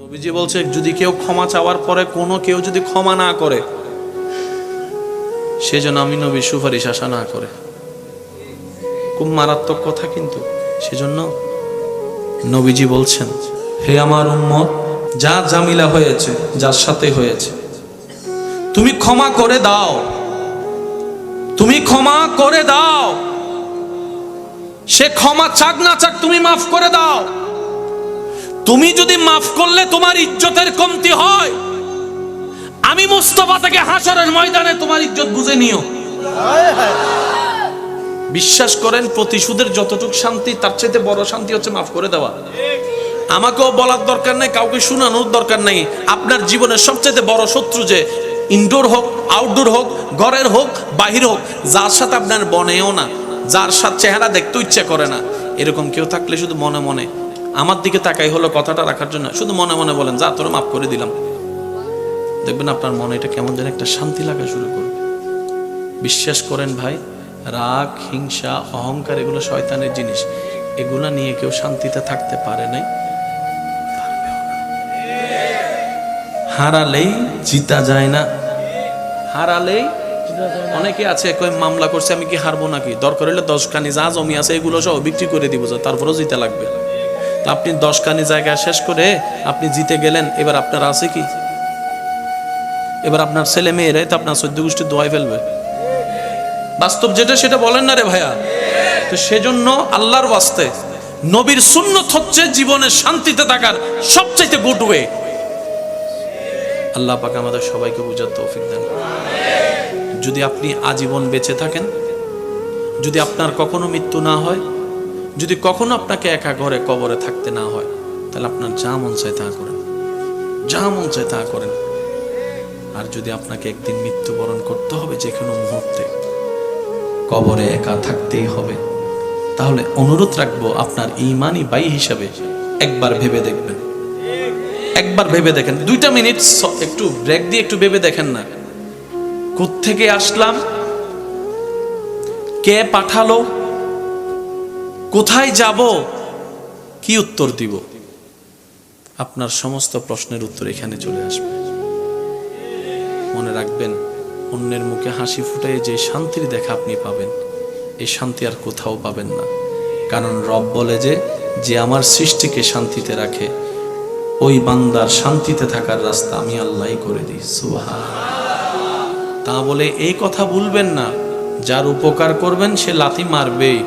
নবীজি বলছে, যদি কেউ ক্ষমা চাওয়ার পরে কোনো কেউ যদি ক্ষমা না করে সেজন্য আমি নবীর সুপারিশ আশা না করে। খুব মারাত্মক কথা কিন্তু, সেজন্য নবীজি বলছেন, হে আমার উম্মত, যা জামিলা হয়েছে, যার সাথে হয়েছে, তুমি ক্ষমা করে দাও। তুমি ক্ষমা করে দাও। সে ক্ষমা চাক না চাক তুমি মাফ করে দাও। তুমি যদি মাফ করলে তোমার ইজ্জতের কমতি হয়। আমি মুস্তফা থেকে হাসরের ময়দানে তোমার ইজ্জত বুঝে নিও। বিশ্বাস করেন, প্রতিশোধের যতটুক শান্তি, তার চাইতে বড় শান্তি হচ্ছে মাফ করে দেওয়া। আমাকেও বলার দরকার নাই, কাউকে শোনানোর দরকার নাই। আপনার জীবনের সবচেয়ে বড় শত্রু যে ইনডোর হোক আউটডোর হোক, ঘরের হোক, বাহির হোক, যার সাথে আপনার বনেও না, যার সাথে চেহারা দেখতে ইচ্ছে করে না। এরকম কেউ থাকলে শুধু মনে মনে আমার দিকে তাকাই হলো কথাটা রাখার জন্য। শুধু মনে মনে বলেন যা তোরা মাফ করে দিলাম। দেখবেন আপনার মনে এটা কেমন যেন একটা শান্তি লাগা শুরু করবে। বিশ্বাস করেন ভাই রাগ হিংসা অহংকার এগুলো শয়তানের জিনিস। এগুলা নিয়ে কেউ শান্তিতে থাকতে পারে নাই। হারালেই জিতা যায় না। হারালেই অনেকে আছে কই মামলা করছে আমি কি হারবো নাকি? দরকার হলে দশ খানি যা জমি আছে এগুলো সব বিক্রি করে দিব যা, তারপরেও জিতে লাগবে। আপনি দশখানি জায়গা শেষ করে আপনি জিতে গেলেন, এবার আপনার আছে কি? এবার আপনার ছেলে মেয়েরাই তো আপনার সদ্য গোষ্ঠী দোয়াই ফেলবে। বাস্তব যেটা সেটা বলেন না রে ভাইয়া। তো সেজন্য আল্লাহর বাস্তে নবীর সুন্নত হচ্ছে জীবনে শান্তিতে থাকার সবচাইতে গুড ওয়ে আল্লাহ পাক আমাদের সবাইকে বুঝার তৌফিক দেন। যদি আপনি আজীবন বেঁচে থাকেন, যদি আপনার কখনো মৃত্যু না হয় যদি কখনো আপনাকে একা ঘরে কবরে থাকতে না হয়, তাহলে আপনার যা মন চায় তা করেন। যা মন চায় তা করেন। আর যদি আপনাকে একদিন মৃত্যুবরণ করতে হবে যে কোনো মুহূর্তে, কবরে একা থাকতেই হবে, তাহলে অনুরোধ রাখব আপনার ইমানই বাই হিসাবে একবার ভেবে দেখবেন। একবার ভেবে দেখেন। দুইটা মিনিট একটু ব্রেক দিয়ে একটু ভেবে দেখেন না। থেকে আসলাম? কে পাঠালো? কোথায় যাব? কি উত্তর দিব? আপনার সমস্ত প্রশ্নের উত্তর এখানে চলে আসবে। মনে রাখবেন, অন্যের মুখে হাসি ফুটাই যে শান্তির দেখা আপনি পাবেন, এই শান্তি আর কোথাও পাবেন না। কারণ রব বলে যে যে আমার সৃষ্টিকে শান্তিতে রাখে, ওই বান্দার শান্তিতে থাকার রাস্তা আমি আল্লাহ করে দিই। সুবহান তা বলে এই কথা ভুলবেন না। যার উপকার করবেন, সে লাথি মারবেই।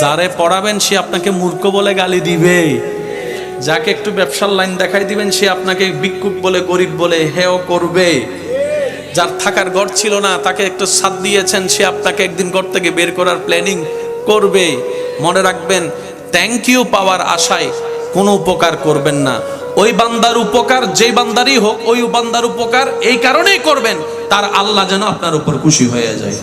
যারে পড়াবেন সে আপনাকে মূর্খ বলে গালি দিবে। যাকে একটু ব্যবসার লাইন দেখাই দিবেন, সে আপনাকে বিক্ষুব বলে, গরিব বলে হেও করবে। যার থাকার ঘর ছিল না, তাকে একটু সাথ দিয়েছেন, সে আপনাকে একদিন ঘর থেকে বের করার প্ল্যানিং করবে। মনে রাখবেন থ্যাংক ইউ পাওয়ার আশায় কোনো উপকার করবেন না। ওই বান্দার উপকার, যেই বান্দারই হোক, ওই বান্দার উপকার এই কারণেই করবেন, তার আল্লাহ যেন আপনার উপর খুশি হয়ে যায়।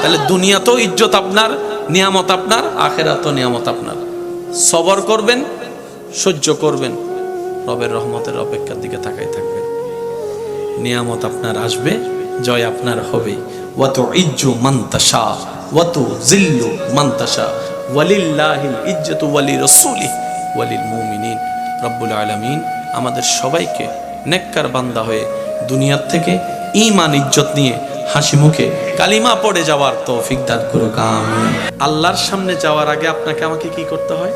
তাহলে দুনিয়াতেও ইজ্জত আপনার নিয়ামত আপনার, আখেরাতও নিয়ামত আপনার। সবর করবেন, সহ্য করবেন, রবের রহমতের অপেক্ষার দিকে তাকাই থাকবেন। নিয়ামত আপনার আসবে, জয় আপনার হবে। ওয়াত ইজ্জু মান্তাসা ওয়াত জিল্লু মান্তাসা ওয়ালিল্লাহিল ইজ্জতু ওয়ালি রাসূলি ওয়ালিল মুমিনিন। রব্বুল আলামিন আমাদের সবাইকে নেককার বান্দা হয়ে দুনিয়ার থেকে ঈমান, ইজ্জত নিয়ে হাসি মুখে কালিমা পড়ে যাওয়ার তৌফিক দান করুক আল্লাহর সামনে যাওয়ার আগে আপনাকে আমাকে কি করতে হয়?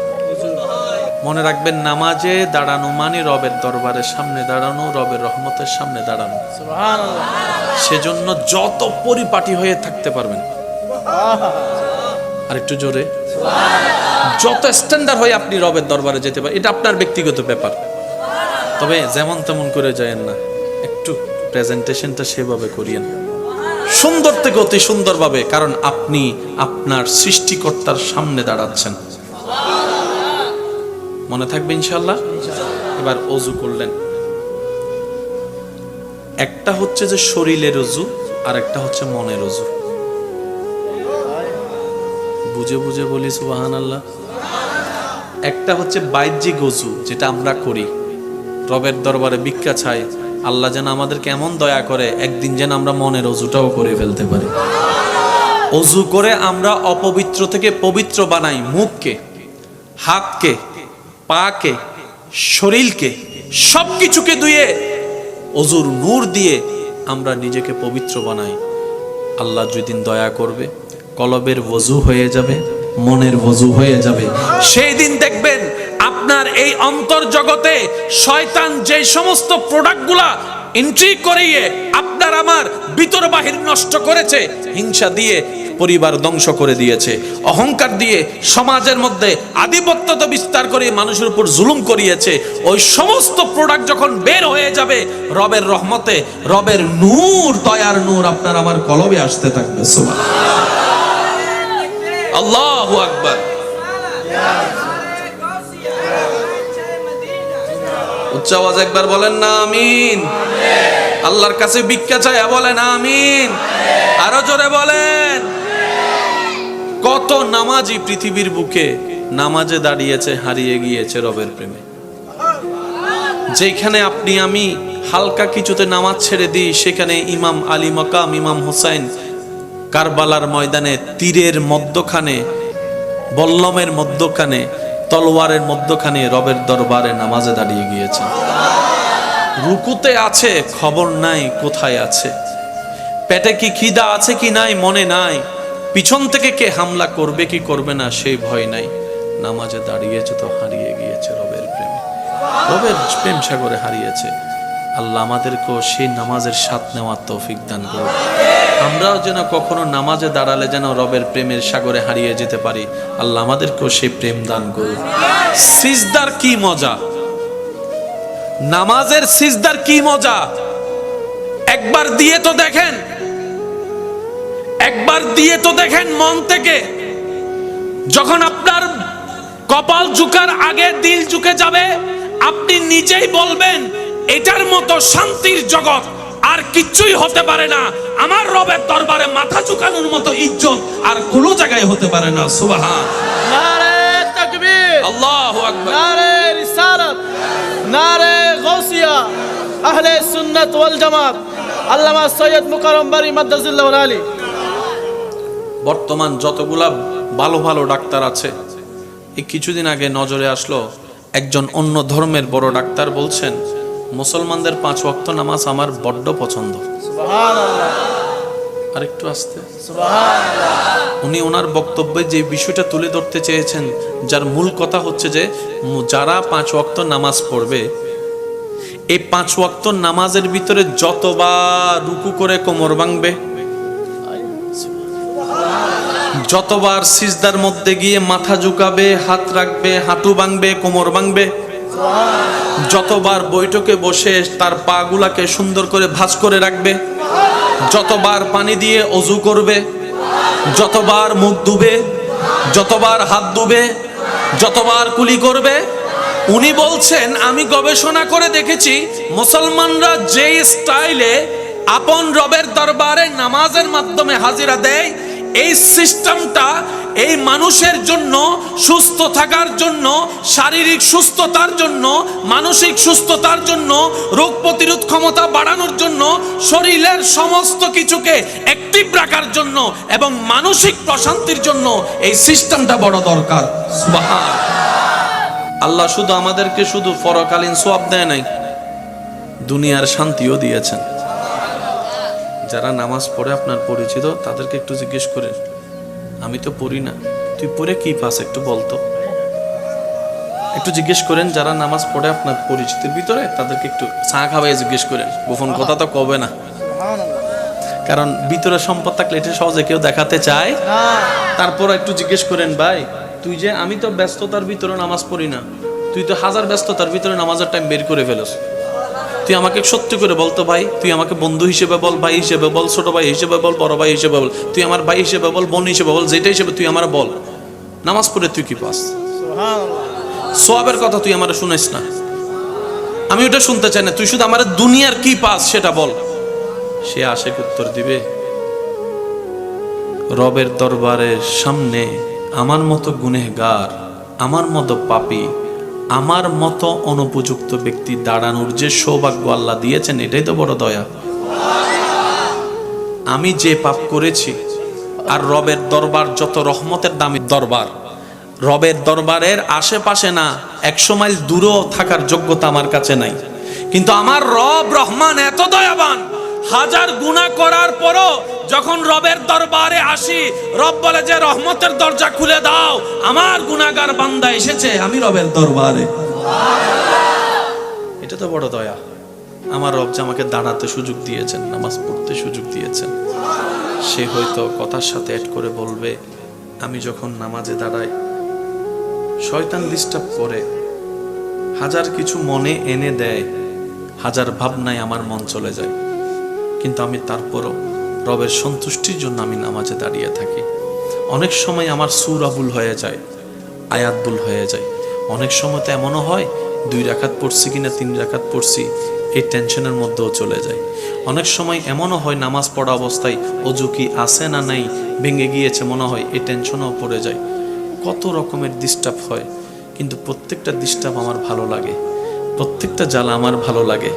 মনে রাখবেন নামাজে দাঁড়ানো মানে রবের দরবারের সামনে দাঁড়ানো রবের রহমতের সামনে দাঁড়ানো। সেজন্য যত পরিপাটি হয়ে থাকতে পারবেন। আর একটু জোরে। যত স্ট্যান্ডার্ড হয়ে আপনি রবের দরবারে যেতে পারেন এটা আপনার ব্যক্তিগত ব্যাপার। তবে যেমন তেমন করে যায়েন না একটু প্রেজেন্টেশনটা সেভাবে করিয়েন। সুন্দর থেকে অতি সুন্দরভাবে, কারণ আপনি আপনার সৃষ্টিকর্তার সামনে দাঁড়াচ্ছেন। মনে থাকবে ইনশাল্লাহ এবার অজু করলেন। একটা হচ্ছে যে শরীরের অজু আর একটা হচ্ছে মনের অজু। বুঝে বুঝে বলি সুবাহান আল্লাহ একটা হচ্ছে বাহ্যিক অজু, যেটা আমরা করি। রবের দরবারে ভিক্ষা চাই আল্লাহ যেন আমাদের কেমন দয়া করে একদিন যেন আমরা মনের অজুটাও করে ফেলতে পারি। অজু করে আমরা অপবিত্র থেকে পবিত্র বানাই মুখকে, হাতকে, পাকে, শরীরকে সব কিছুকে ধুয়ে অজুর নূর দিয়ে আমরা নিজেকে পবিত্র বানাই। আল্লাহ যেদিন দয়া করবে, কলবের বজু হয়ে যাবে, মনের বজু হয়ে যাবে। সেই দিন দেখবেন আপনার এই অন্তর জগতে শয়তান যে সমস্ত প্রোডাক্টগুলা এন্ট্রি করিয়ে আপনার আমার ভিতর বাহির নষ্ট করেছে, হিংসা দিয়ে পরিবার ধ্বংস করে দিয়েছে, অহংকার দিয়ে সমাজের মধ্যে আধিপত্য বিস্তার করে মানুষের উপর জুলুম করিয়েছে, ওই সমস্ত প্রোডাক্ট যখন বের হয়ে যাবে, রবের রহমতে, রবের নূর, দয়ার নূর আপনার আমার কলবে আসতে থাকবে আল্লাহ আকবার। উচ্চ আওয়াজ একবার বলেন না, আমিন। আল্লাহর কাছে ভিক্ষা চায় বলেন, আমিন। আরও জোরে বলেন। কত নামাজি পৃথিবীর বুকে নামাজে দাঁড়িয়েছে, হারিয়ে গিয়েছে রবের প্রেমে। যেখানে আপনি, আমি হালকা কিছুতে নামাজ ছেড়ে দিই, সেখানে ইমাম আলী মকাম, ইমাম হোসাইন কারবালার ময়দানে, তীরের মধ্যখানে, বল্লমের মধ্যখানে তলোয়ারের মধ্যখানে রবের দরবারে নামাজে দাঁড়িয়ে গিয়েছে। রুকুতে আছে, খবর নাই কোথায় আছে। পেটে কি খিদা আছে কি নাই, মনে নাই। পিছন থেকে কে হামলা করবে কি করবে না সেই ভয় নাই। নামাজে দাঁড়িয়েছে তো হারিয়ে গিয়েছে রবের প্রেমে। রবের প্রেম সাগরে হারিয়েছে। আল্লাহ আমাদেরকেও সেই নামাজের স্বাদ নেওয়ার তৌফিক দান করুন আমরাও যেন কখনো নামাজে দাঁড়ালে যেন রবের প্রেমের সাগরে হারিয়ে যেতে পারি। আল্লাহ আমাদেরকেও সেই প্রেম দান করুন সিজদার কি মজা? নামাজের সিজদার কি মজা? একবার দিয়ে তো দেখেন। একবার দিয়ে তো দেখেন মন থেকে। যখন আপনার কপাল ঝুকার আগে দিল ঝুঁকে যাবে, আপনি নিজেই বলবেন, এটার মতো শান্তির জগৎ আর কিচ্ছুই হতে পারে না। আমার রবের দরবারে মাথা ঝুকানোর মতো ইজ্জত আর কোনো জায়গায় হতে পারে না। সুবহান। নারে তকবীর। আল্লাহু আকবার। নারে রিসালাত। নারে গৌসিয়া আহলে সুন্নাত ওয়াল জামাত। আল্লামা সৈয়দ মুকাররম বারি মাদ্দাজিল্লাহ আলী। বর্তমান যতগুলা ভালো ভালো ডাক্তার আছে এই কিছুদিন আগে নজরে আসলো একজন অন্য ধর্মের বড় ডাক্তার বলছেন মুসলমানদের পাঁচ ওয়াক্ত নামাজ আমার বড্ড পছন্দ। সুবহানাল্লাহ। আর একটু আসতে উনি ওনার বক্তব্যে যে বিষয়টা তুলে ধরতে চেয়েছেন যার মূল কথা হচ্ছে যে যারা পাঁচ ওয়াক্ত নামাজ পড়বে এই পাঁচ ওয়াক্ত নামাজের ভিতরে যতবার রুকু করে কোমর ভাঙবে যতবার সিজদার মধ্যে গিয়ে মাথা ঝুকাবে হাত রাখবে হাঁটু ভাঙবে কোমর ভাঙবে যতবার বৈঠকে বসে তার পা গুলাকে সুন্দর করে ভাজ করে রাখবে, যতবার পানি দিয়ে অজু করবে, যতবার মুখ ধুবে, যতবার হাত ধুবে, যতবার কুলি করবে, উনি বলছেন, আমি গবেষণা করে দেখেছি, মুসলমানরা যে স্টাইলে আপন রবের দরবারে নামাজের মাধ্যমে হাজিরা দেয় এই সিস্টেমটা এই মানুষের জন্য, সুস্থ থাকার জন্য, শারীরিক সুস্থতার জন্য, মানসিক সুস্থতার জন্য, রোগ প্রতিরোধ ক্ষমতা বাড়ানোর জন্য, শরীরের সমস্ত কিছুকে অ্যাক্টিভ রাখার জন্য এবং মানসিক প্রশান্তির জন্য এই সিস্টেমটা বড় দরকার। আল্লাহ শুধু আমাদেরকে শুধু পরকালীন সোয়াব দেয় নাই, দুনিয়ার শান্তিও দিয়েছেন। যারা নামাজ পড়ে আপনার পরিচিত তাদেরকে একটু জিজ্ঞেস করেন। আমি তো পড়ি না। তুই পড়ে কি পাস একটু বলতো একটু জিজ্ঞেস করেন যারা নামাজ পড়ে আপনার পরিচিতির ভিতরে তাদেরকে একটু চা খাওয়াই জিজ্ঞেস করেন। গোপন কথা তো কবে না। কারণ ভিতরে সম্পদ থাকলে এটা সহজে কেউ দেখাতে চায়। তারপর একটু জিজ্ঞেস করেন ভাই তুই যে আমি তো ব্যস্ততার ভিতরে নামাজ পড়ি না। তুই তো হাজার ব্যস্ততার ভিতরে নামাজের টাইম বের করে ফেলস। তুই আমাকে সত্যি করে বলতো ভাই, তুই আমাকে বন্ধু হিসেবে বল, ভাই হিসেবে বল, ছোট ভাই হিসেবে বল, বড় ভাই হিসেবে বল, তুই আমার ভাই হিসেবে বল, বোন হিসেবে বল যেটা হিসেবে তুই আমার বল। নামাজ পড়ে তুই কি পাস? সোয়াবের কথা তুই আমার শুনিস না। আমি ওটা শুনতে চাই না, তুই শুধু আমার দুনিয়ার কি পাস সেটা বল। সে আশেক উত্তর দিবে, রবের দরবারের সামনে আমার মতো গুনেহগার, আমার মতো পাপী আমার মতো অনুপযুক্ত ব্যক্তি দাঁড়ানোর যে সৌভাগ্য আল্লাহ দিয়েছেন, এটাই তো বড় দয়া। আমি যে পাপ করেছি, আর রবের দরবার যত রহমতের দামি দরবার, রবের দরবারের আশেপাশে না একশো মাইল দূরেও থাকার যোগ্যতা আমার কাছে নাই। কিন্তু আমার রব রহমান এত দয়াবান, হাজার গুণা করার পরও যখন রবের দরবারে আসি, রব বলে যে, রহমতের দরজা খুলে দাও। আমার গুনাগার বান্দা এসেছে, আমি রবের দরবারে। এটা তো বড় দয়া। আমার রব যে আমাকে দাঁড়াতে সুযোগ দিয়েছেন, নামাজ পড়তে সুযোগ দিয়েছেন, সে হয়তো কথার সাথে অ্যাড করে বলবে, আমি যখন নামাজে দাঁড়াই, শয়তান ডিস্টার্ব করে, হাজার কিছু মনে এনে দেয়, হাজার ভাবনায় আমার মন চলে যায়। কিন্তু আমি তারপরও রবের সন্তুষ্টির জন্য আমি নামাজে দাঁড়িয়ে থাকি। অনেক সময় আমার সুর আবুল হয়ে যায়, আয়াত ভুল হয়ে যায়। অনেক সময় তো এমনও হয়, দুই রাখাত পড়ছি কিনা, তিন রাখাত পড়ছি, এই টেনশনের মধ্যেও চলে যায়। অনেক সময় এমনও হয়, নামাজ পড়া অবস্থায় অজু কি আছে না নাই, ভেঙে গিয়েছে মনে হয়, এই টেনশনও পড়ে যায়। কত রকমের ডিস্টার্ব হয়, কিন্তু প্রত্যেকটা ডিস্টার্ব আমার ভালো লাগে। প্রত্যেকটা জ্বালা আমার ভালো লাগে,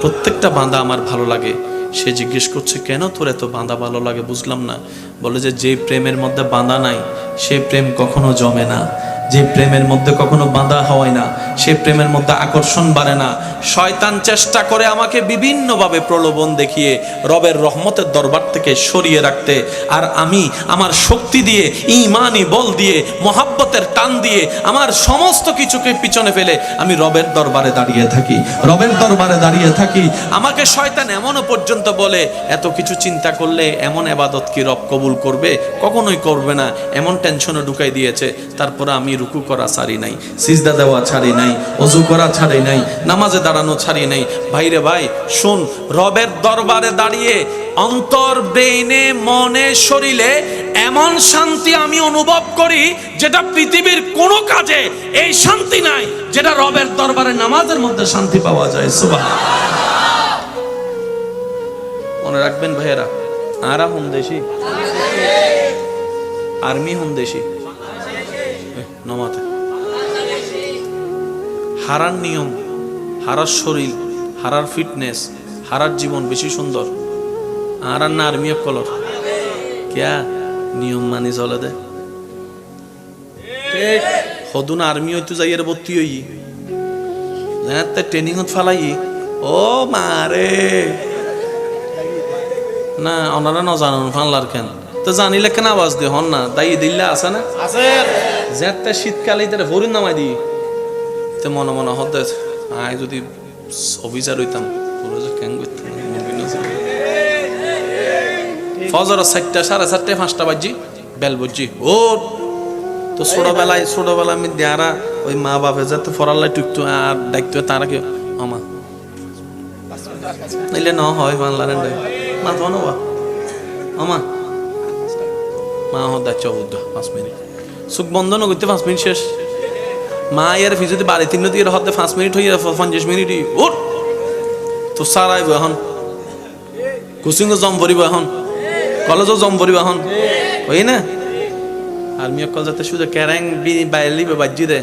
প্রত্যেকটা বাঁধা আমার ভালো লাগে। সে জিজ্ঞেস করছে, কেন তোর এত বাঁধা ভালো লাগে? বুঝলাম না। বলে যে যে প্রেমের মধ্যে বাঁধা নাই, সে প্রেম কখনো জমে না। যে প্রেমের মধ্যে কখনো বাঁধা হয় না, সে প্রেমের মধ্যে আকর্ষণ বাড়ে না। শয়তান চেষ্টা করে আমাকে বিভিন্নভাবে প্রলোভন দেখিয়ে রবের রহমতের দরবার থেকে সরিয়ে রাখতে। আর আমি আমার শক্তি দিয়ে, ইমানি বল দিয়ে, মহাব্বতের টান দিয়ে আমার সমস্ত কিছুকে পিছনে ফেলে আমি রবের দরবারে দাঁড়িয়ে থাকি। রবের দরবারে দাঁড়িয়ে থাকি। আমাকে শয়তান এমনও পর্যন্ত বলে, এত কিছু চিন্তা করলে এমন এবাদত কি রব কবুল করবে? কখনোই করবে না। এমন টেনশনে ঢুকাই দিয়েছে। তারপরে আমি রুকু করা ছাড়ি নাই, সিজদা দেওয়া ছাড়ি নাই, অজু করা ছাড়ি নাই, নামাজে দাঁড়ানো ছাড়ি নাই। ভাইরে ভাই, শুন, রবের দরবারে দাঁড়িয়ে অন্তর ব্রেনে মনে, শরীরে এমন শান্তি আমি অনুভব করি যেটা পৃথিবীর কোনো কাজে এই শান্তি নাই, যেটা রবের দরবারে নামাজের মধ্যে শান্তি পাওয়া যায়। সুবাহ মনে রাখবেন ভাইয়েরা, আরা হুম দেশি, আর্মি হুম দেশি। নমাতে। হারার নিয়ম হারার শরীর হারার ফিটনেস হারার জীবন বেশি সুন্দর। আর আর না আর্মি অফ কলর। ক্যা নিয়ম মানি চলে দে। সদুন আর্মি হইতো যাইয়ের ভর্তি হই। যাতে ট্রেনিংত ফালাই। ও মারে না ওনারা ন জানান ফানলার কেন? তো জানিলে কেন আওয়াজ দিয়ে হন না দাই দিল্লা আছে না? আছে। যেতে শীতকালে তারা ভরিন নামাই দিই। তো মনে মনে হতে আয় যদি অফিসার হইতাম, পুরো যে কেন করতাম ফজর চারটা, সাড়ে চারটে পাঁচটা বাজি বেল বুঝছি ও তো ছোটবেলায় ছোটবেলা আমি দেয়ারা ওই মা বাপে যাতে ফরাল্লাই টুকতো আর ডাকতো, তারা কি আমা নাইলে ন হয় বাংলার মা তো নবা আমা মা। হত দাচ্ছ বুদ্ধ পাঁচ মিনিট। চোখ বন্ধ নগরতে পাঁচ মিনিট শেষ। মা ইয়ার ফি যদি বাড়ি তিন দিয়ে হতে পাঁচ মিনিট হয়ে পঞ্চাশ মিনিট উঠ। তো সারাইব এখন। কোচিংও জম ভরিব এখন। কলেজও জম ভরিব এখন। হই না? আর্মি অকল যাতে শুধু ক্যারেং বাইলিবে বাজি দে।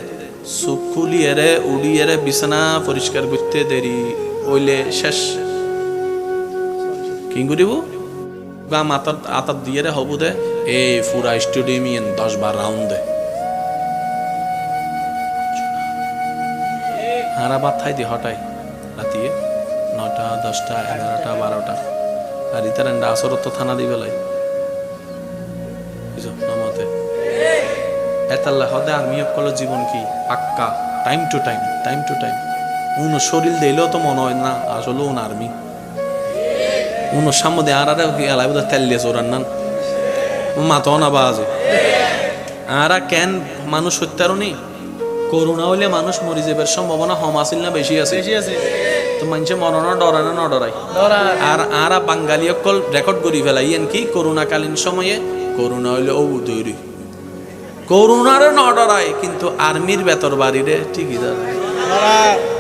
চোখ খুলিয়েরে উড়িয়েরে বিছানা পরিষ্কার করতে দেরি। ওইলে শেষ। কি করিব? বা মাথার আতার দিয়ে রে হবু দে। এই ফুরা স্টেডিয়াম ইয়েন দশ বার রাউন্ড দে। হারা ভাত খাই দি হটাই। রাতিয়ে নটা দশটা, এগারোটা, বারোটা। আর ইতার এন্ডা আসরত থানা দিবে লাই। বুঝো নমতে। এতাল্লা হদে আর্মি অকল জীবন কি? পাক্কা। Time to time time to time উন শরীর দিলেও তো মনে হয় না আসলে উন আর্মি। আর আর এলাই বোধ তেল দিয়ে চোরান না মাতো না বাজে আরা কেন মানুষ হত্যারও করোনা হইলে মানুষ মরি যাবার সম্ভাবনা হম আসিল না বেশি আছে তো মানুষে মরণ ডরায় না নডরাই ধরা আর আরা বাঙালি অকল রেকর্ড করি এন কি করোনাকালীন সময়ে করোনা হইলে ও তৈরি করোনার নডরায় কিন্তু আর্মির বেতর বাড়িরে ঠিকই দাঁড়ায়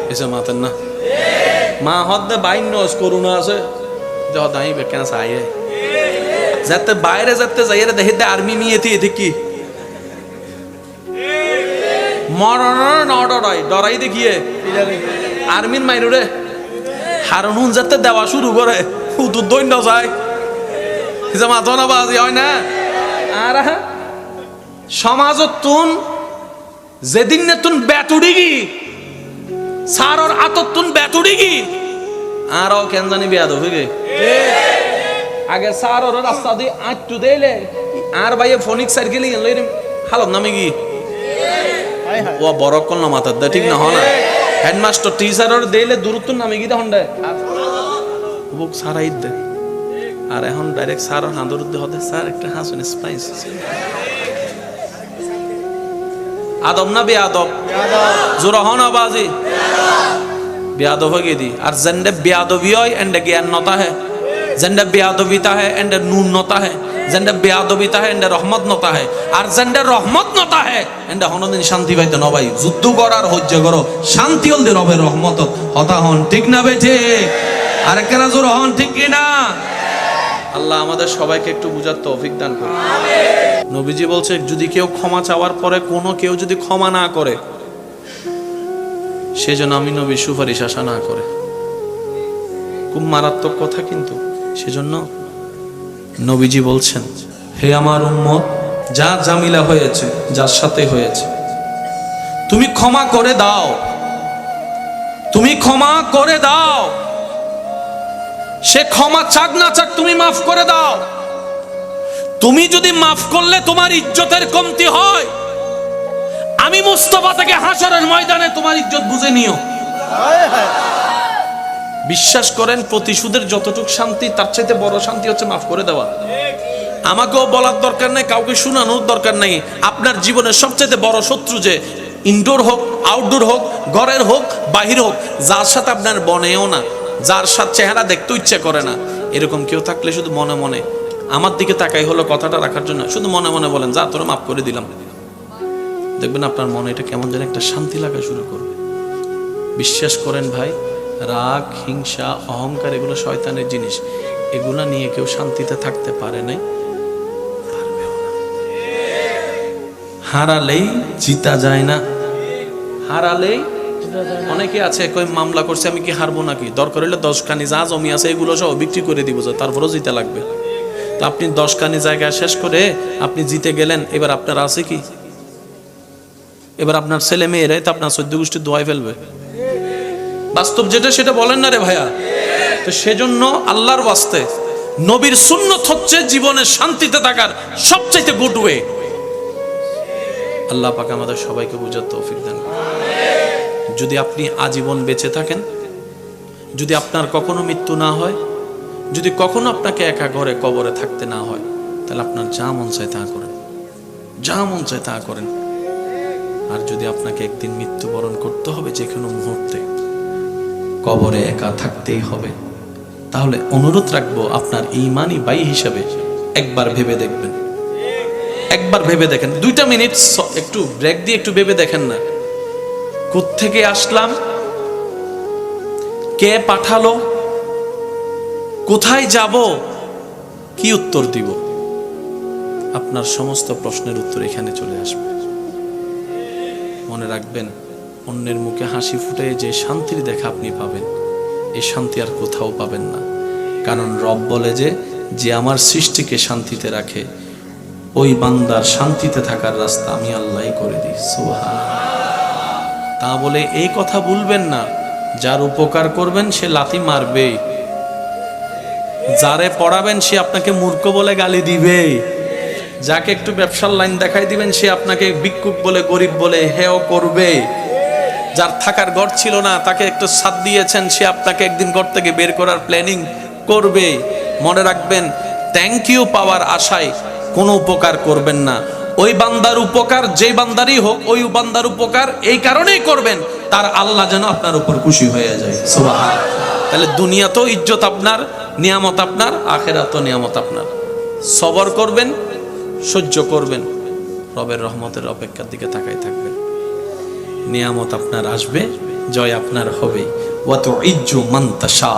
এসে মাতেন না মা হদ্দে বাইন নস করোনা আছে যে হদ আমি কেন চাই যাতে বাইরে যাতে দে আর্মি কি ডরাই দেখিয়ে আর্মির মাইরুরে হারুন যাতে দেওয়া শুরু করে দৈন্য যায় যে মাথা না বাজি হয় না আর সমাজত তুন যেদিন তুন ব্যাট উড়ি গি সারর আতত তুন ব্যাট উড়ি গি আরও কেন জানি বেয়াদ হয়ে গে? আগে সারর রাস্তা দিয়ে আটটু দেলে আর ভাইয়ে ফোনিক সাইড গেলি লইরে হালত নামে গি হায় হায়। ও বড় কল না মাথার দে ঠিক না হনা হেডমাস্টার টিচারর দেলে দূরত্ব নামে গি হন্ডে বুক সারাই দে। আর এখন ডাইরেক্ট স্যার হাঁদুর হতে স্যার একটা হাসুন স্পাইস আদব না বেআদব জোর হন আবাজি বেআদব হয়ে গেদি আর জেন্ডে বেআদবি হয় এন্ডে জ্ঞান নতা হে। জেন্ডে বেআদবিতা হে এন্ডে নুন নতা হে। জেন্ডে বেআদবিতা হে এন্ডে রহমত নতা হে। আর জেন্ডে রহমত নতা হে এন্ডে হনদিন শান্তি পাইতে নবাই। যুদ্ধ করার হজ্য করো। শান্তি হল দি রবের রহমত। হতা হন ঠিক না বেঠে? আর কেনা জোর হন ঠিক কি না? আল্লাহ আমাদের সবাইকে একটু বুঝার তৌফিক দান করুন। নবীজি বলছে যদি কেউ ক্ষমা চাওয়ার পরে কোনো কেউ যদি ক্ষমা না করে সেজন্য আমি নবী সুপারিশ আশা না করে। খুব মারাত্মক কথা কিন্তু, সেজন্য নবীজি বলছেন, হে আমার উম্মত, যা জামিলা হয়েছে, যার সাথে হয়েছে, তুমি ক্ষমা করে দাও। তুমি ক্ষমা করে দাও। সে ক্ষমা চাক না চাক তুমি মাফ করে দাও। তুমি যদি মাফ করলে তোমার ইজ্জতের কমতি হয়। আমি মুস্তফা থেকে হাসরের ময়দানে তোমার ইজ্জত বুঝে নিও। বিশ্বাস করেন, প্রতিশোধের যতটুক শান্তি, তার চাইতে বড় শান্তি হচ্ছে মাফ করে দেওয়া। আমাকেও বলার দরকার নেই, কাউকে শোনানোর দরকার নেই। আপনার জীবনের সবচেয়ে বড় শত্রু যে ইনডোর হোক আউটডোর হোক, ঘরের হোক, বাহির হোক, যার সাথে আপনার বনেও না, যার সাথে চেহারা দেখতে ইচ্ছে করে না, এরকম কেউ থাকলে শুধু মনে মনে। আমার দিকে তাকাই হলো কথাটা রাখার জন্য, শুধু মনে মনে বলেন, যা, তোরা মাফ করে দিলাম। দেখবেন আপনার মনে এটা কেমন যেন একটা শান্তি লাগা শুরু করবে। বিশ্বাস করেন ভাই, রাগ, হিংসা, অহংকার এগুলো শয়তানের জিনিস। এগুলো নিয়ে কেউ শান্তিতে থাকতে পারে নাই হারালেই জিতা যায় না। হারালেই অনেকে আছে কই মামলা করছে, আমি কি হারবো নাকি? দরকার হলে দশ খানি যা জমি আছে এগুলো সব বিক্রি করে দিব, যে তারপরও জিতে লাগবে। তো আপনি দশ খানি জায়গা শেষ করে আপনি জিতে গেলেন, এবার আপনার আছে কি? এবার আপনার ছেলে মেয়েরাই তো আপনার চোদ্দ গোষ্ঠী দোয়াই ফেলবে। বাস্তব যেটা সেটা বলেন না রে ভাইয়া? তো সেজন্য আল্লাহর বাস্তে নবীর সুন্নত হচ্ছে জীবনে শান্তিতে থাকার সবচাইতে গুড ওয়ে আল্লাহ পাক আমাদের সবাইকে বুঝার তৌফিক দেন যদি আপনি আজীবন বেঁচে থাকেন, যদি আপনার কখনো মৃত্যু না হয়, যদি কখনো আপনাকে একা ঘরে কবরে থাকতে না হয়, তাহলে আপনার যা মন চায় তা করেন। যা মন চায় তা করেন। আর যদি আপনাকে একদিন মৃত্যুবরণ করতে হবে যে কোনো মুহূর্তে, কবরে একা থাকতেই হবে, তাহলে অনুরোধ রাখব আপনার ইমানই বাই হিসাবে একবার ভেবে দেখবেন। একবার ভেবে দেখেন। দুইটা মিনিট একটু ব্রেক দিয়ে একটু ভেবে দেখেন না। থেকে আসলাম? কে পাঠালো? কোথায় যাব? কি উত্তর দিব? আপনার সমস্ত প্রশ্নের উত্তর এখানে চলে আসবে। মনে রাখবেন, অন্যের মুখে হাসি ফুটে যে শান্তির দেখা আপনি পাবেন এই শান্তি আর কোথাও পাবেন না। কারণ রব বলে যে যে আমার সৃষ্টিকে শান্তিতে রাখে, ওই বান্দার শান্তিতে থাকার রাস্তা আমি আল্লাহ করে দিই। সুবহান তা বলে এই কথা ভুলবেন না, যার উপকার করবেন সে লাথি মারবে যারে পড়াবেন সে আপনাকে মূর্খ বলে গালি দিবে যাকে একটু ব্যবসার লাইন দেখাই দিবেন, সে আপনাকে বিক্ষুব বলে, গরিব বলে হেও করবে। যার থাকার ঘর ছিল না, তাকে একটু সাথ দিয়েছেন, সে আপনাকে একদিন ঘর থেকে বের করার প্ল্যানিং করবে। মনে রাখবেন থ্যাংক ইউ পাওয়ার আশায় কোনো উপকার করবেন না। ওই বান্দার উপকার যে বান্দারই হোক, ওই বান্দার উপকার এই কারণেই করবেন, তার আল্লাহ যেন আপনার উপর খুশি হয়ে যায়। তাহলে দুনিয়াতেও ইজ্জত আপনার, নিয়ামত আপনার আখেরাতও নিয়ামত আপনার। সবর করবেন সহ্য করবেন। রবের রহমতের অপেক্ষার দিকে তাকাই থাকবেন। নিয়ামত আপনার আসবে, জয় আপনার হবে। ওয়াতু ইজ্জু মান্তাসা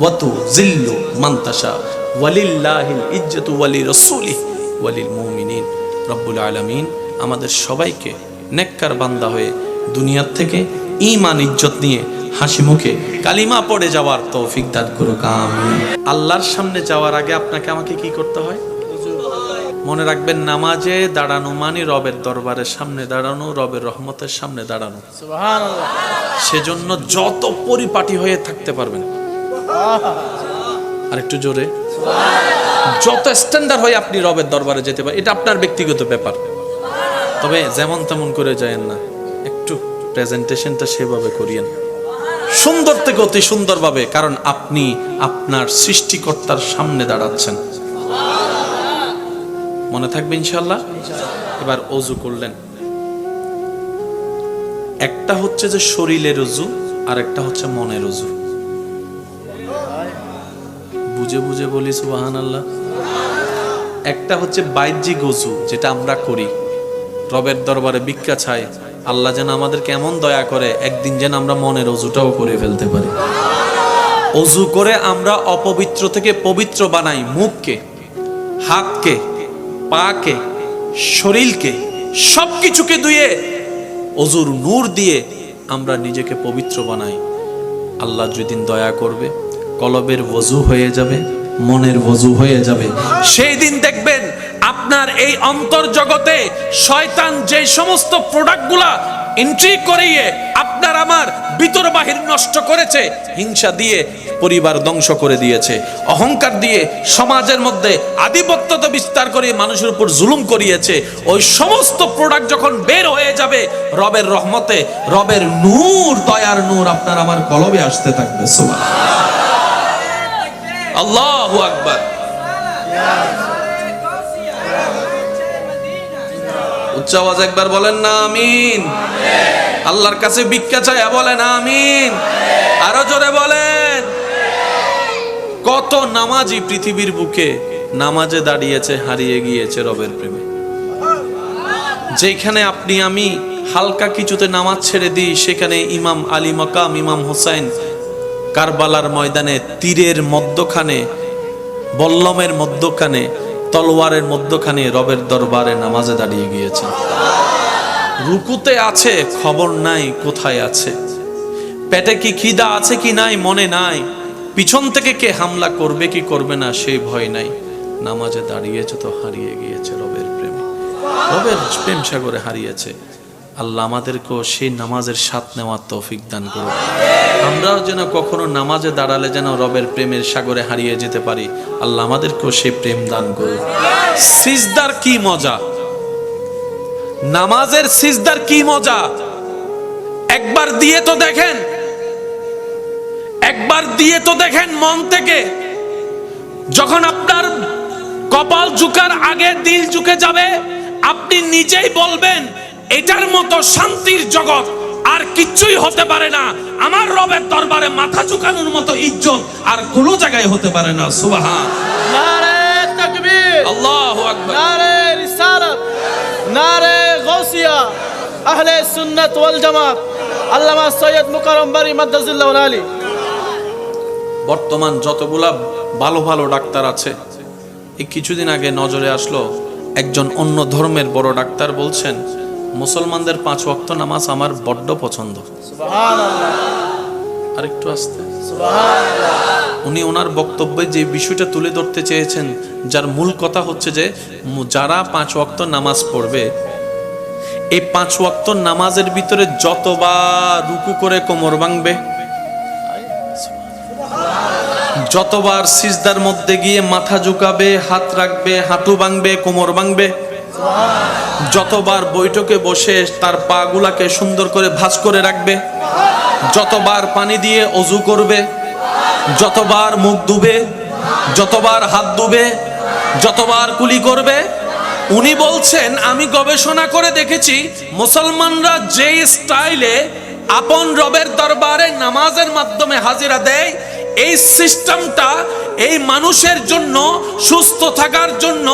ওয়াতু জিল্লু মান্তাসা ওয়ালিল্লাহিল ইজ্জতু ওয়ালি রাসূলিহ ওয়ালিল মুমিনিন। রব্বুল আলামিন আমাদের সবাইকে নেককার বান্দা হয়ে দুনিয়ার থেকে ঈমান, ইজ্জত নিয়ে হাসি মুখে কালিমা পড়ে যাওয়ার তৌফিক দান করুক, আমিন। আল্লাহর সামনে যাওয়ার আগে আপনাকে আমাকে কি করতে হয়? মনে রাখবেন নামাজে দাঁড়ানো মানে রবের দরবারের সামনে দাঁড়ানো রবের রহমতের সামনে দাঁড়ানো। সেজন্য যত পরিপাটি হয়ে থাকতে পারবেন। আর একটু জোরে। যত স্ট্যান্ডার্ড হয়ে আপনি রবের দরবারে যেতে পারেন এটা আপনার ব্যক্তিগত ব্যাপার। তবে যেমন তেমন করে যায়েন না একটু প্রেজেন্টেশনটা সেভাবে করিয়েন। সুন্দর থেকে অতি সুন্দরভাবে কারণ আপনি আপনার সৃষ্টিকর্তার সামনে দাঁড়াচ্ছেন। মনে থাকবে ইনশাল্লাহ এবার অজু করলেন। একটা হচ্ছে যে শরীরের অজু, আর একটা হচ্ছে মনের অজু। বুঝে বুঝে বলি সুবাহান আল্লাহ একটা হচ্ছে বাহ্যিক অজু, যেটা আমরা করি। রবের দরবারে ভিক্ষা চাই। আল্লাহ যেন আমাদের কেমন দয়া করে, একদিন যেন আমরা মনের অজুটাও করে ফেলতে পারি। অজু করে আমরা অপবিত্র থেকে পবিত্র বানাই মুখকে, হাতকে। পাকে, শরীরকে, সবকিছুকে ধুয়ে অজুর নূর দিয়ে আমরা নিজেকে পবিত্র বানাই। আল্লাহ যেদিন দয়া করবে, কলবের ওযু হয়ে যাবে, মনের ওযু হয়ে যাবে। সেই দিন দেখবেন আপনার এই অন্তর জগতে শয়তান যে সমস্ত প্রোডাক্টগুলা এন্ট্রি করিয়ে আপনার আমার ভিতর বাহির নষ্ট করেছে, হিংসা দিয়ে পরিবার ধ্বংস করে দিয়েছে। অহংকার দিয়ে সমাজের মধ্যে আধিপত্যতা বিস্তার করে মানুষের উপর জুলুম করিয়েছে। ওই সমস্ত প্রোডাক্ট যখন বের হয়ে যাবে, রবের রহমতে, রবের নূর, দয়ার নূর আপনার আমার কলবে আসতে থাকবে। আল্লাহু আকবার। উচ্চ একবার বলেন না, আমিন। আল্লাহর কাছে ভিক্ষা চাইয়া বলেন, আমিন। আরও জোরে বলেন। কত নামাজি পৃথিবীর বুকে নামাজে দাঁড়িয়েছে, হারিয়ে গিয়েছে রবের প্রেমে। যেখানে আপনি, আমি হালকা কিছুতে নামাজ ছেড়ে দিই, সেখানে ইমাম আলী মকাম, ইমাম হোসাইন কারবালার ময়দানে, তীরের মধ্যখানে, বল্লমের মধ্যখানে, তলোয়ারের মধ্যখানে রবের দরবারে নামাজে দাঁড়িয়ে গিয়েছে। রুকুতে আছে, খবর নাই কোথায় আছে। পেটে কি খিদা আছে কি নাই, মনে নাই। পিছন থেকে কে হামলা করবে, কি করবে না সেই ভয় নাই। নামাজে দাঁড়িয়েছে তো হারিয়ে গিয়েছে রবের প্রেমে। রবের প্রেম সাগরে হারিয়েছে। আল্লাহ আমাদেরকেও সেই নামাজের স্বাদ নেওয়ার তৌফিক দান করুন আমরাও যেন কখনো নামাজে দাঁড়ালে যেন রবের প্রেমের সাগরে হারিয়ে যেতে পারি, আল্লাহ আমাদেরকেও সেই প্রেম দান করুন সিজদার কি মজা? নামাজের সিজদার কি মজা? একবার দিয়ে তো দেখেন একবার দিয়ে তো দেখেন মন থেকে। যখন আপনার কপাল ঝুকার আগে দিল ঝুঁকে যাবে আপনি নিজেই বলবেন এটার মতো শান্তির জগৎ আর কিচ্ছুই হতে পারে না। আমার রবের দরবারে মাথা ঝুকানোর মতো ইজ্জত আর কোনো জায়গায় হতে পারে না। সুবাহান। নারে তাকবীর। আল্লাহু আকবার। নারে রিসালাত। নারে গৌসিয়া আহলে সুন্নাত ওয়াল জামাত। আল্লামা সৈয়দ মুকাররম বারি মাদ্দাজিল্লাহ আলী। বর্তমান যতগুলা ভালো ভালো ডাক্তার আছে এই কিছুদিন আগে নজরে আসলো একজন অন্য ধর্মের বড় ডাক্তার বলছেন মুসলমানদের পাঁচ ওয়াক্ত নামাজ আমার বড্ড পছন্দ। আর একটু আসতে। উনি ওনার বক্তব্যে যে বিষয়টা তুলে ধরতে চেয়েছেন যার মূল কথা হচ্ছে যে যারা পাঁচ ওয়াক্ত নামাজ পড়বে এই পাঁচ ওয়াক্ত নামাজের ভিতরে যতবার রুকু করে কোমর ভাঙবে যতবার সিজদার মধ্যে গিয়ে মাথা ঝুঁকাবে, হাত রাখবে, হাঁটু ভাঙবে, কোমর ভাঙবে, যতবার বৈঠকে বসে তার পা গুলাকে সুন্দর করে ভাঁজ করে রাখবে, যতবার পানি দিয়ে অজু করবে, যতবার মুখ ধুবে, যতবার হাত ধুবে, যতবার কুলি করবে, উনি বলছেন, আমি গবেষণা করে দেখেছি, মুসলমানরা যে স্টাইলে আপন রবের দরবারে নামাজের মাধ্যমে হাজিরা দেয় এই সিস্টেমটা এই মানুষের জন্য, সুস্থ থাকার জন্য,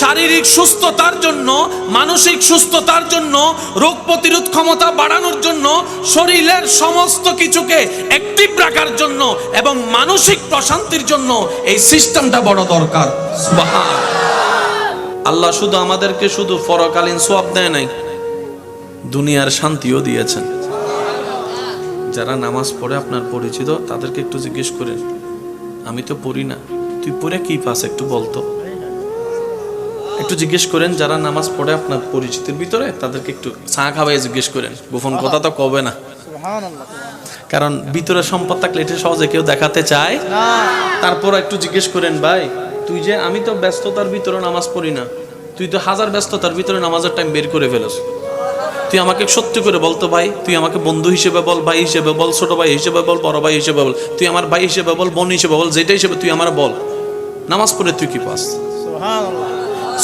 শারীরিক সুস্থতার জন্য, মানসিক সুস্থতার জন্য, রোগ প্রতিরোধ ক্ষমতা বাড়ানোর জন্য, শরীরের সমস্ত কিছুকে অ্যাক্টিভ রাখার জন্য এবং মানসিক প্রশান্তির জন্য এই সিস্টেমটা বড় দরকার। আল্লাহ শুধু আমাদেরকে শুধু ফরকালীন সোয়াব দেয় নাই, দুনিয়ার শান্তিও দিয়েছেন। যারা নামাজ পড়ে আপনার পরিচিত তাদেরকে একটু জিজ্ঞেস করেন আমি তো পড়ি না। তুই পড়ে কি পাস একটু বলতো একটু জিজ্ঞেস করেন যারা নামাজ পড়ে আপনার পরিচিতির ভিতরে তাদেরকে একটু চা খাওয়াই জিজ্ঞেস করেন। গোপন কথা তো কবে না। কারণ ভিতরে সম্পদ থাকলে এটা সহজে কেউ দেখাতে চায়। তারপর একটু জিজ্ঞেস করেন ভাই তুই যে আমি তো ব্যস্ততার ভিতরে নামাজ পড়ি না। তুই তো হাজার ব্যস্ততার ভিতরে নামাজের টাইম বের করে ফেলস। তুই আমাকে সত্যি করে বলতো ভাই তুই আমাকে বন্ধু হিসেবে বল ভাই হিসেবে বল ছোট ভাই হিসেবে বল বড় ভাই হিসেবে বল তুই আমার ভাই হিসেবে বল বোন হিসেবে বল যেটা হিসেবে তুই আমার বল। নামাজ পড়ে তুই কি পাস?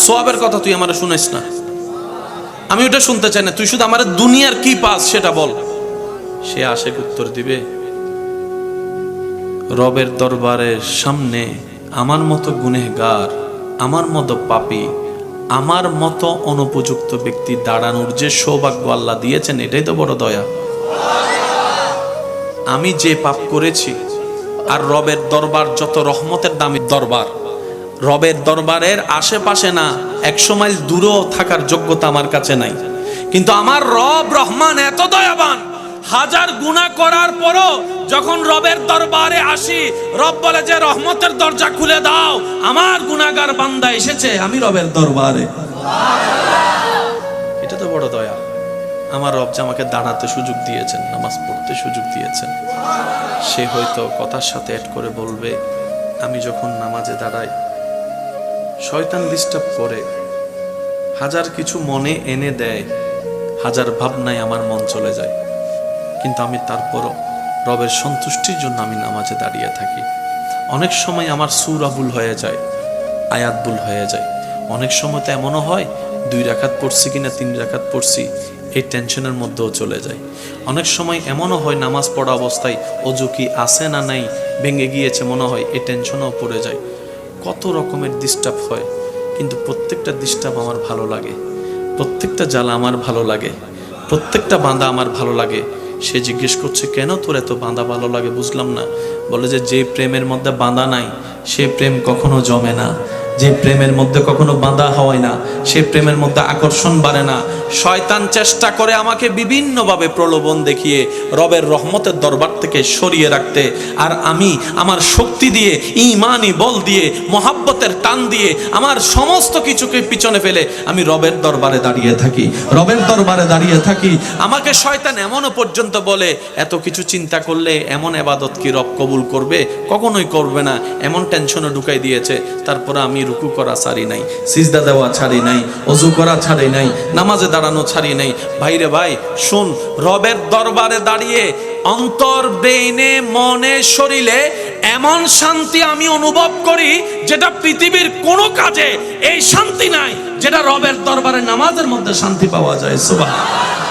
সোয়াবের কথা তুই আমার শুনিস না। আমি ওটা শুনতে চাই না তুই শুধু আমার দুনিয়ার কি পাস সেটা বল। সে আশেক উত্তর দিবে রবের দরবারের সামনে আমার মতো গুনেহগার আমার মতো পাপী আমার মতো অনুপযুক্ত ব্যক্তি দাঁড়ানোর যে সৌভাগ্য আল্লাহ দিয়েছেন, এটাই তো বড় দয়া। আমি যে পাপ করেছি, আর রবের দরবার যত রহমতের দামি দরবার, রবের দরবারের আশেপাশে না একশো মাইল দূরেও থাকার যোগ্যতা আমার কাছে নাই। কিন্তু আমার রব রহমান এত দয়াবান হাজার গুণা করার পরও যখন রবের দরবারে আসি, রব বলে যে, রহমতের দরজা খুলে দাও, আমার গুনাগার বান্দা এসেছে আমি রবের দরবারে। এটা তো বড় দয়া। আমার রব যে আমাকে দাঁড়াতে সুযোগ দিয়েছেন, নামাজ পড়তে সুযোগ দিয়েছেন, সে হয়তো কথার সাথে অ্যাড করে বলবে, আমি যখন নামাজে দাঁড়াই, শয়তান ডিস্টার্ব করে, হাজার কিছু মনে এনে দেয়, হাজার ভাবনায় আমার মন চলে যায়। কিন্তু আমি তারপরও রবের সন্তুষ্টির জন্য আমি নামাজে দাঁড়িয়ে থাকি। অনেক সময় আমার সুরা ভুল হয়ে যায়, আয়াত ভুল হয়ে যায়। অনেক সময় তো এমনও হয়, দুই রাখাত পড়ছি কিনা, তিন রাখাত পড়ছি, এই টেনশনের মধ্যেও চলে যায়। অনেক সময় এমনও হয়, নামাজ পড়া অবস্থায় অজু কি আছে না নাই, ভেঙে গিয়েছে মনে হয়, এই টেনশনও পড়ে যায়। কত রকমের ডিস্টার্ব হয়, কিন্তু প্রত্যেকটা ডিস্টার্ব আমার ভালো লাগে। প্রত্যেকটা জ্বালা আমার ভালো লাগে, প্রত্যেকটা বাঁধা আমার ভালো লাগে। সে জিজ্ঞেস করছে, কেন তোর এত বাঁধা ভালো লাগে? বুঝলাম না। বলে যে যে প্রেমের মধ্যে বাঁধা নাই, সে প্রেম কখনো জমে না। যে প্রেমের মধ্যে কখনো বাঁধা হয় না, সে প্রেমের মধ্যে আকর্ষণ বাড়ে না। শয়তান চেষ্টা করে আমাকে বিভিন্নভাবে প্রলোভন দেখিয়ে রবের রহমতের দরবার থেকে সরিয়ে রাখতে। আর আমি আমার শক্তি দিয়ে, ইমানি বল দিয়ে, মহাব্বতের টান দিয়ে আমার সমস্ত কিছুকে পিছনে ফেলে আমি রবের দরবারে দাঁড়িয়ে থাকি। রবের দরবারে দাঁড়িয়ে থাকি। আমাকে শয়তান এমনও পর্যন্ত বলে, এত কিছু চিন্তা করলে এমন এবাদত কি রব কবুল করবে? কখনোই করবে না। এমন টেনশনে ঢুকাই দিয়েছে। তারপরে আমি রুকু করা ছাড়ি নাই, সিজদা দেওয়া ছাড়ি নাই, অজু করা ছাড়ি নাই, নামাজে দাঁড়ানো ছাড়ি নাই। ভাইরে ভাই, শুন, রবের দরবারে দাঁড়িয়ে অন্তর বেইনে মনে, শরীরে এমন শান্তি আমি অনুভব করি যেটা পৃথিবীর কোনো কাজে এই শান্তি নাই, যেটা রবের দরবারে নামাজের মধ্যে শান্তি পাওয়া যায়। সুবহান